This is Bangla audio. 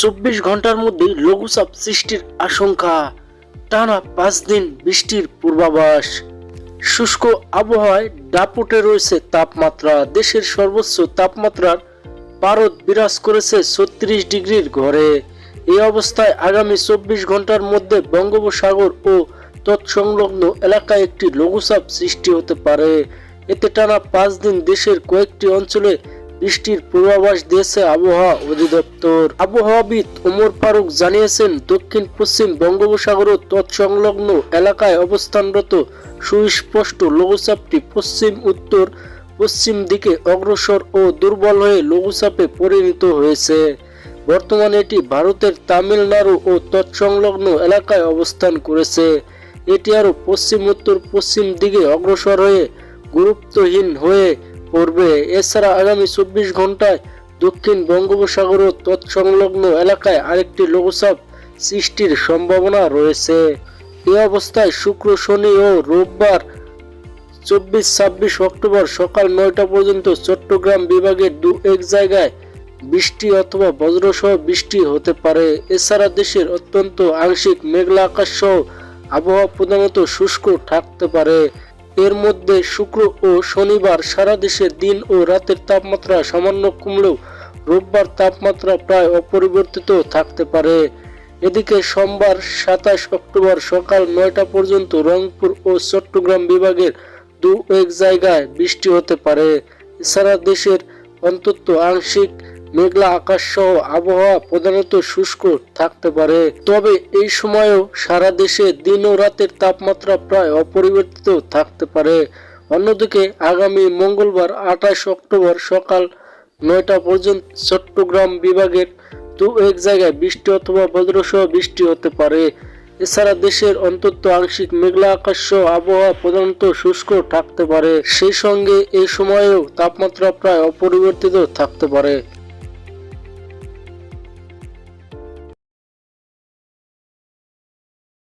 চব্বিশ ঘণ্টার মধ্যেই লঘুচাপ সৃষ্টির আশঙ্কা। টানা পাঁচ দিন বৃষ্টির পূর্বাভাস। শুষ্ক আবহাওয়ায় দাপটে রয়েছে তাপমাত্রা। দেশের সর্বোচ্চ তাপমাত্রার পারদ বিরাজ করেছে ছত্রিশ ডিগ্রির ঘরে। এই অবস্থায় আগামী চব্বিশ ঘণ্টার মধ্যে বঙ্গোপসাগর ও তৎসংলগ্ন এলাকায় একটি লঘুচাপ সৃষ্টি হতে পারে। এতে টানা পাঁচ দিন দেশের কয়েকটি অঞ্চলে বৃষ্টির পূর্বাভাস দিয়েছে আবহাওয়া অধিদপ্তর। আবহাওয়াবিদ ওমর ফারুক জানিয়েছেন দক্ষিণ পশ্চিম বঙ্গোপসাগর ও তৎসংলগ্ন এলাকায় অবস্থানরত সুস্পষ্ট লঘুচাপটি পশ্চিম, উত্তর, পশ্চিম দিকে অগ্রসর ও দুর্বল হয়ে লঘুচাপে পরিণত হয়েছে। বর্তমানে এটি ভারতের তামিলনাড়ু ও তৎসংলগ্ন এলাকায় অবস্থান করেছে। এটি আরও পশ্চিম, উত্তর, পশ্চিম দিকে অগ্রসর হয়ে গুরুত্বহীন হয়ে পড়বে। এছাড়া আগামী চব্বিশ ঘন্টায় দক্ষিণ বঙ্গোপসাগর ও তৎসংলগ্ন এলাকায় আরেকটি লঘুচাপ সৃষ্টির সম্ভাবনা রয়েছে। এ অবস্থায় শুক্র, শনি ও রোববার চব্বিশ ছাব্বিশ অক্টোবর সকাল নয়টা পর্যন্ত চট্টগ্রাম বিভাগের দু এক জায়গায় বৃষ্টি অথবা বজ্রসহ বৃষ্টি হতে পারে। এছাড়া দেশের অত্যন্ত আংশিক মেঘলা আকাশ সহ আবহাওয়া প্রধানত শুষ্ক থাকতে পারে। এর মধ্যে শুক্র ও শনিবার সারা দেশে দিন ও রাতের তাপমাত্রা সামান্য কমলেও রোববার তাপমাত্রা প্রায় অপরিবর্তিত থাকতে পারে। এদিকে সোমবার সাতাশ অক্টোবর সকাল নয়টা পর্যন্ত রংপুর ও চট্টগ্রাম বিভাগের দু এক জায়গায় বৃষ্টি হতে পারে। এছাড়া দেশের অন্তত আংশিক মেঘলা আকাশ সহ আবহাওয়া প্রধানত শুষ্ক থাকতে পারে। তবে এই সময়ও সারা দেশে দিন ও রাতের তাপমাত্রা প্রায় অপরিবর্তিত থাকতে পারে। অন্যদিকে আগামী মঙ্গলবার আঠাশ অক্টোবর সকাল নয়টা পর্যন্ত চট্টগ্রাম বিভাগের দু এক জায়গায় বৃষ্টি অথবা বজ্রসহ বৃষ্টি হতে পারে। এছাড়া দেশের অন্তত আংশিক মেঘলা আকাশ সহ আবহাওয়া প্রধানত শুষ্ক থাকতে পারে। সেই সঙ্গে এই সময়েও তাপমাত্রা প্রায় অপরিবর্তিত থাকতে পারে।